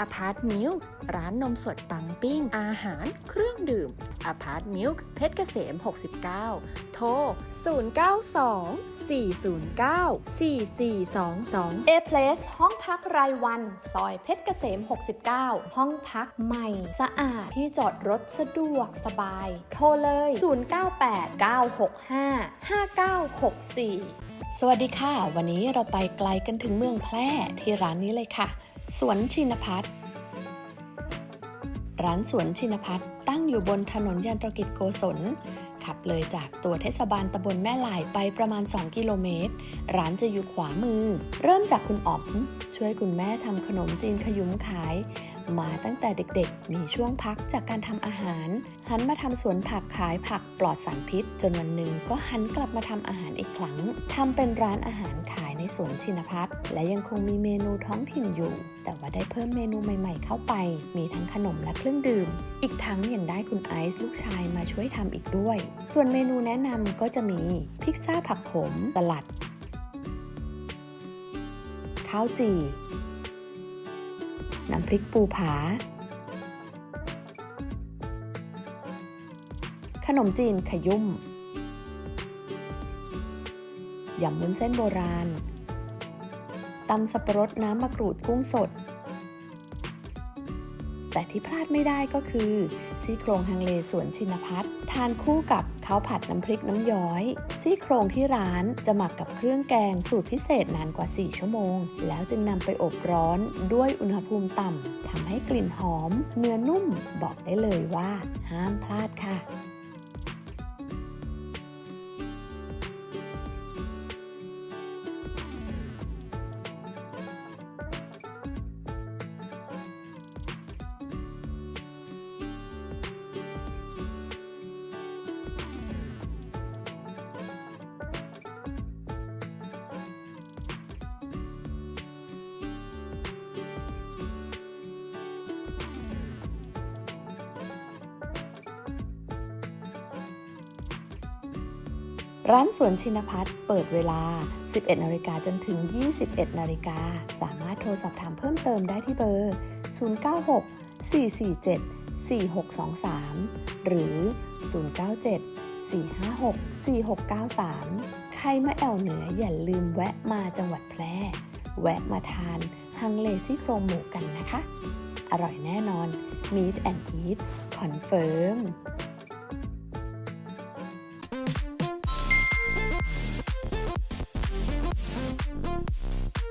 อพาร์ตมิลร้านนมสดปังปิ้ง อาหาร เครื่องดื่มอพาร์ตมิลเพชรเกษม 69 โทร 092 409 4422 A Place ห้องพักรายวัน ซอยเพชรเกษม 69 ห้องพักใหม่ สะอาดที่จอดรถสะดวกสบาย โทรเลย 0989655964 สวัสดีค่ะ วันนี้เราไปไกลกันถึงเมืองแพร่ที่ร้านนี้เลยค่ะ สวนชินพัฒน์ร้านสวนชินพัฒน์ตั้งอยู่บนถนนยันตรกิจโกศลขับเลยจากตัวเทศบาลตำบลแม่หลายไปประมาณ 2 กิโลเมตร ร้านจะอยู่ขวามือ เริ่มจากคุณอ๋อม ช่วยคุณแม่ทำขนมจีนขยุมขาย มาตั้งแต่เด็กๆ มีช่วงพักจากการทำอาหาร หันมาทำสวนผักขายผักปลอดสารพิษ จนวันหนึ่งก็หันกลับมาทำอาหารอีกครั้งทำเป็นร้านอาหารขายในสวนชินพัฒน์และยังคงมีเมนูท้องถิ่นอยู่ แต่ว่าได้เพิ่มเมนูใหม่ๆ เข้าไป มีทั้งขนมและเครื่องดื่ม อีกทั้งยังได้คุณไอซ์ลูกชายมาช่วยทำอีกด้วย ส่วนเมนูแนะนำก็จะมีพิซซ่าผักขมสลัด ข้าวจี่ น้ำพริกปูผา ขนมจีนขยุ่ม ยำวุ้นเส้นโบราณ ตำสับปะรดน้ำมะกรูดกุ้งสด แต่ที่พลาดไม่ได้ก็คือซี่โครงฮังเลสวนชินพัฒน์ทานคู่กับข้าวผัดน้ำพริกน้ำย้อย ซี่โครงที่ร้านจะหมักกับเครื่องแกงสูตรพิเศษนานกว่า 4 ชั่วโมง แล้วจึงนำไปอบร้อนด้วยอุณหภูมิต่ำทำให้กลิ่นหอม เนื้อนุ่มบอกได้เลยว่า ห้ามพลาดค่ะ ร้านสวนชินพัฒน์เปิดเวลา 11 นาฬิกาจนถึง 21 นาฬิกา สามารถโทรสอบถามเพิ่มเติมได้ที่เบอร์ 096 447 4623 หรือ 097 456 4693 ใครมาแอวเหนืออย่าลืมแวะมาจังหวัดแพร่ แวะมาทานฮังเลซี่โครงหมูกันนะคะ อร่อยแน่นอน Meet and Eat คอนเฟิร์ม